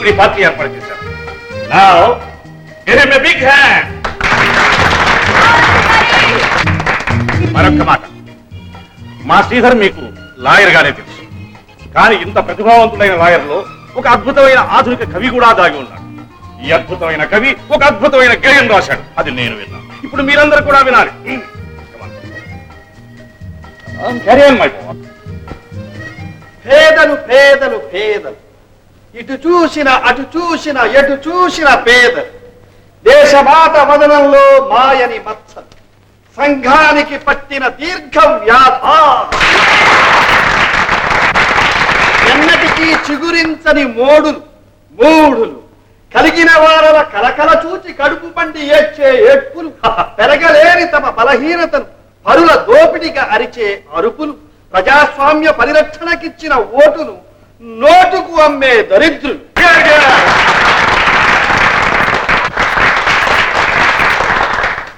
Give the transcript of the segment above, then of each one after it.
ఇప్పుడు ఈ పార్టీ ఏర్పాటు చేశారు Now, give him a big hand. మరొక్క మాట మా శ్రీధర్ మీకు లాయర్ గానే తెలుసు. కానీ ఇంత ప్రతిభావంతుడైన లాయర్లో ఒక అద్భుతమైన ఆధునిక కవి కూడా దాగి ఉన్నాడు. ఈ అద్భుతమైన కవి ఒక అద్భుతమైన గేయం రాశాడు. అది నేను విన్నాను. ఇప్పుడు మీరందరూ కూడా వినాలి. పేదలు పేదలు పేదలు. ఇటు చూసిన అటు చూసిన ఎటు చూసిన పేద. దేశమాత వదనంలో మాయని మత్సలు. సంఘానికి పట్టిన దీర్ఘ వ్యాధ. ఎన్నటికీ చిగురించని మోడులు మూడులు. కలిగిన వారల కలకల చూచి కడుపు పండి ఏడ్చే ఏడ్పులు. పెరగలేని తమ బలహీనతను పరుల దోపిడిగా అరిచే అరుపులు. ప్రజాస్వామ్య పరిరక్షణకిచ్చిన ఓటును నోటుకు అమ్మే దరిద్రులు.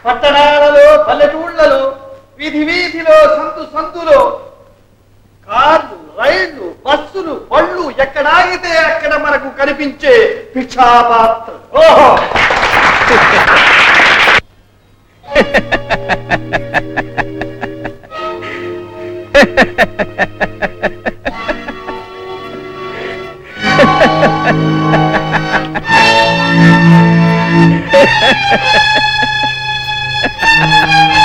పట్టణాలలో పల్లెటూళ్ళలో వీధి వీధిలో సందు సందులో కార్లు రైళ్ళు బస్సులు బళ్ళు ఎక్కడాగితే అక్కడ మనకు కనిపించే భిక్షాపాత్ర. ఓహో! Ha ha ha ha!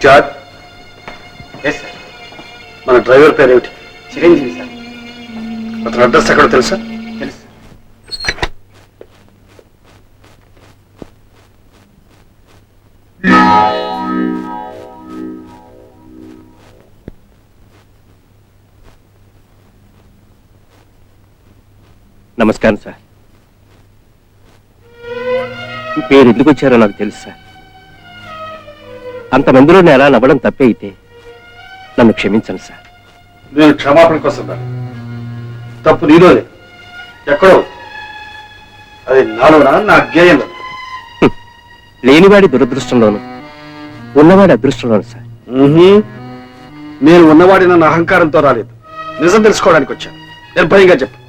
George S sir మన డ్రైవర్ పేరు ఏమిటి? చిరంజీవి సార్ అతని అడ్రస్ ఎక్కడో తెలుసా? తెలుసు. నమస్కారం సార్ మీరు ఎందుకు వచ్చారో నాకు తెలుసు సార్ అంతమందిలో నేను ఎలా నవ్వడం తప్పే అయితే నన్ను క్షమించండి సార్. నేను క్షమాపణ కోసం రాను. తప్పు నీలోనే. ఎక్కడో. అది నాలోనా? నా గేయంలో. లేనివాడి దురదృష్టంలోను ఉన్నవాడి అదృష్టంలోను సార్. నేను ఉన్నవాడి నన్ను అహంకారంతో రాలేదు. నిజం తెలుసుకోవడానికి వచ్చాను. నిర్భయంగా చెప్పు.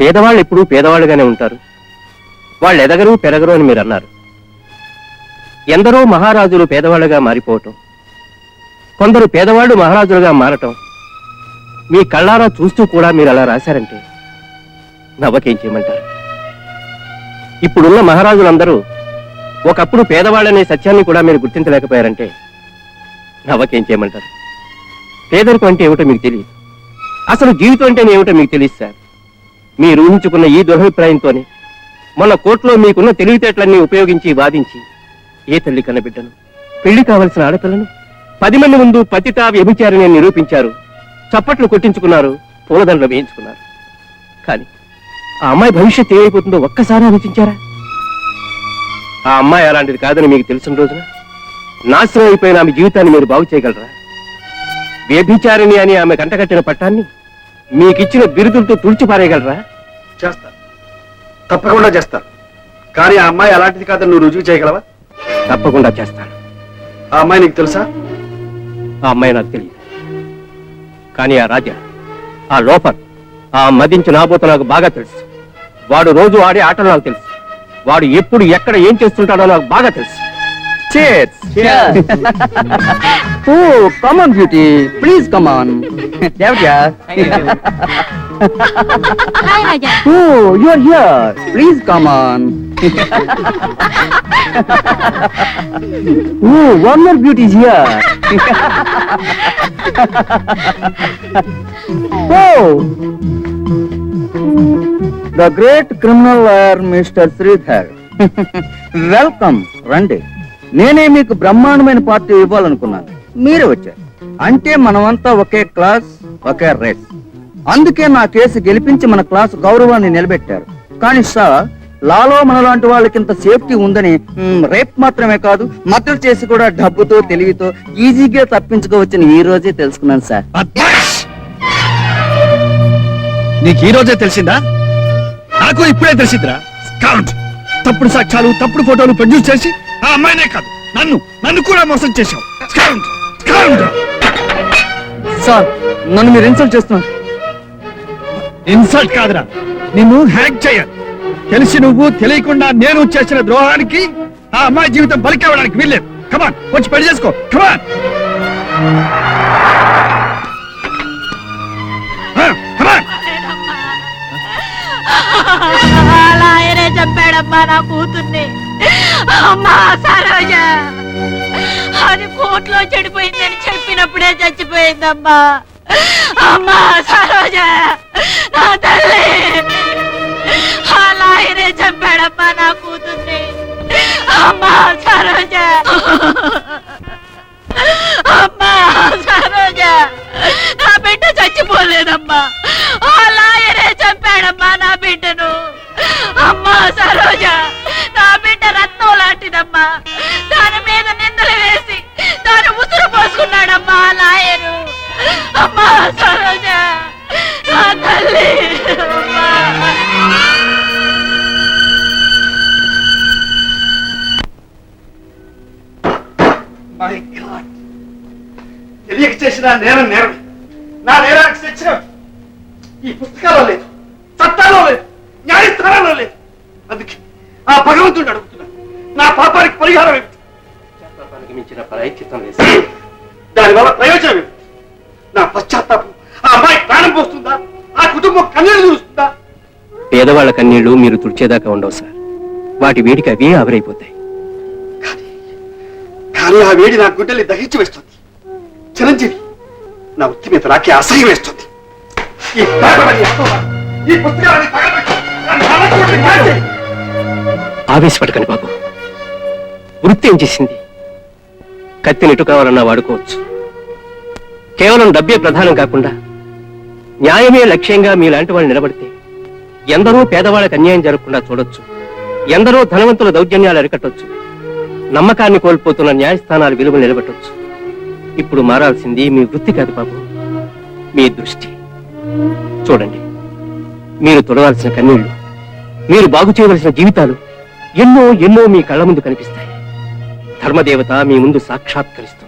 పేదవాళ్ళు ఎప్పుడూ పేదవాళ్ళుగానే ఉంటారు. వాళ్ళు ఎదగరు పెరగరు అని మీరు అన్నారు. ఎందరో మహారాజులు పేదవాళ్ళుగా మారిపోవటం కొందరు పేదవాళ్ళు మహారాజులుగా మారటం మీ కళ్ళారా చూస్తూ కూడా మీరు అలా రాశారంటే నవ్వకేం చేయమంటారు? ఇప్పుడున్న మహారాజులందరూ ఒకప్పుడు పేదవాళ్ళనే సత్యాన్ని కూడా మీరు గుర్తించలేకపోయారంటే నవ్వకేం చేయమంటారు? పేదరికం అంటే ఏమిటో మీకు తెలియదు. అసలు జీవితం అంటే ఏమిటో మీకు తెలియదు సార్. మీరు ఊహించుకున్న ఈ దురభిప్రాయంతోనే మొన్న కోర్టులో మీకున్న తెలివితేటలన్నీ ఉపయోగించి వాదించి ఏ తల్లి కన్నబిడ్డను? పెళ్ళి కావలసిన ఆడపిల్లను? పది మంది ముందు పతిత వ్యభిచారిని నిరూపించారు. చప్పట్లు కొట్టించుకున్నారు పూలదండలు వేయించుకున్నారు. కానీ ఆ అమ్మాయి భవిష్యత్తు ఏమైపోతుందో ఒక్కసారి ఆలోచించారా? ఆ అమ్మాయి అలాంటిది కాదని మీకు తెలిసిన రోజున నాశనం అయిపోయిన ఆమె జీవితాన్ని మీరు బాగు చేయగలరా? వ్యభిచారిణి అని ఆమె కంటకట్టిన పట్టాన్ని మీకిచ్చిన బిరుదులతో తుడిచిపారేయగలరా చేస్తా. తప్పకుండా చేస్తా. కానీ ఆ అమ్మాయి అలాంటిది కాదని నువ్వు రుజువు చేయగలవా? తప్పకుండా చేస్తాను ఆ అమ్మాయి నీకు తెలుసా ఆ అమ్మాయి నాకు తెలియదు కానీ ఆ రాజా ఆ లోపర్ ఆ మదించి నాబోత నాకు బాగా తెలుసు వాడు రోజు ఆడే ఆటలు నాకు తెలుసు వాడు ఎప్పుడు ఎక్కడ ఏం చేస్తుంటాడో నాకు బాగా తెలుసు Cheers. oh, come on, beauty. Please come on. Devya. Hi Raja oh, you're here. Please come on. oh, one more beauty is here. oh. The great criminal lawyer mister Sridhar welcome రండి నేనే మీకు బ్రహ్మాండమైన party ఇవ్వాలనుకున్నాను మీరే వచ్చారు అంటే మనమంతా ఒకే class ఒకే race అందుకే నా కేసు గెలిపించి మన క్లాస్ గౌరవాన్ని నిలబెట్టారు. కానీ సార్ లాలో మనలాంటి వాళ్ళకి ఇంత సేఫ్టీ ఉందని రేప్ మాత్రమే కాదు మద్దతు చేసి కూడా డబ్బుతో తెలివితో ఈజీగా తప్పించుకోవచ్చని ఈ రోజే తెలుసుకున్నాను సార్! నీకు ఈ రోజే తెలిసిందా? నాకు ఇప్పుడే తెలిసిందిరా. స్కౌంట్ తప్పుడు సాక్ష్యాలు తప్పుడు ఫోటోలు ప్రొడ్యూస్ చేసి ఆ అమ్మాయినే కాదు నన్ను నన్ను కూడా మోసం చేశావు. సార్ నన్ను మీరు ఇన్సల్ట్ చేస్తున్నారు. ఇన్సల్ట్ కాదురా. నిన్ను హ్యాక్ చేయాలి తెలిసి నువ్వు తెలియకుండా నేను చేసిన ద్రోహానికి ఆ అమ్మాయి జీవితం బలికేవడానికి వీల్లేదు. కమాన్ వచ్చి పెళ్ళి చేసుకో. కమాన్ అలా ఆయనే చంపాడమ్మా నా కూతుర్ని. అమ్మా సరోజ. అది కోట్లో చెడిపోయిందని చెప్పినప్పుడే చచ్చిపోయిందమ్మా. అమ్మా సరోజ నా తల్లి. అలా ఆయనే చంపాడమ్మా నా కూతుర్ని. అమ్మా సరోజ. అమ్మా సరోజ నా తల్లి! అమ్మా! మై గాడ్ తెలియక చేసిన నేరం నేరం. నా నేరానికి శిక్ష. ఈ పుస్తకాల్లో లేదు. చట్టాల్లో లేదు. న్యాయస్థానంలో లేదు. అందుకే ఆ భగవంతుడిని అడుగుతున్నాను. నా పాపానికి పరిహారం ఏమిటి? పాపానికి మించిన ప్రాయశ్చిత్తం లేదు. దానివల్ల ప్రయోజనం ఏమిటి? పశ్చాత్తాపం. ఆ అమ్మాయి ప్రాణం పోస్తుందా? ఆ కుటుంబం కన్నీళ్ళు చూస్తుందా? పేదవాళ్ళ కన్నీళ్ళు మీరు తుడిచేదాకా ఉండవు సార్. వాటి వేడికి అవే ఆవిరైపోతాయి. కానీ ఆ వేడి నా గుండెల్ని దహించి వేస్తుంది. చిరంజీవి నా వృత్తి మీద నాకే అసహ్యం వేస్తుంది. ఈ పేపర్లని అపవాదం, ఈ పుస్తకాలని తగలబెట్టి, నా నాన్నకి కాల్చేయి. ఆవేశపడకండి బాబు. వృత్తి ఏం చేసింది? కత్తిని ఎటు కావాలన్నా వాడుకోవచ్చు. కేవలం డబ్బే ప్రధానం కాకుండా న్యాయమే లక్ష్యంగా మీలాంటి వాళ్ళు నిలబడితే ఎందరో పేదవాళ్ళకి అన్యాయం జరగకుండా చూడొచ్చు. ఎందరో ధనవంతుల దౌర్జన్యాలు అరికట్టొచ్చు. నమ్మకాన్ని కోల్పోతున్న న్యాయస్థానాల విలువ నిలబెట్టొచ్చు. ఇప్పుడు మారాల్సింది మీ వృత్తి కాదు బాబు మీ దృష్టి. చూడండి మీరు తొడవాల్సిన కన్నీళ్ళు మీరు బాగు చేయవలసిన జీవితాలు ఎన్నో ఎన్నో మీ కళ్ళ ముందు కనిపిస్తాయి. ధర్మదేవత మీ ముందు సాక్షాత్కరిస్తుంది.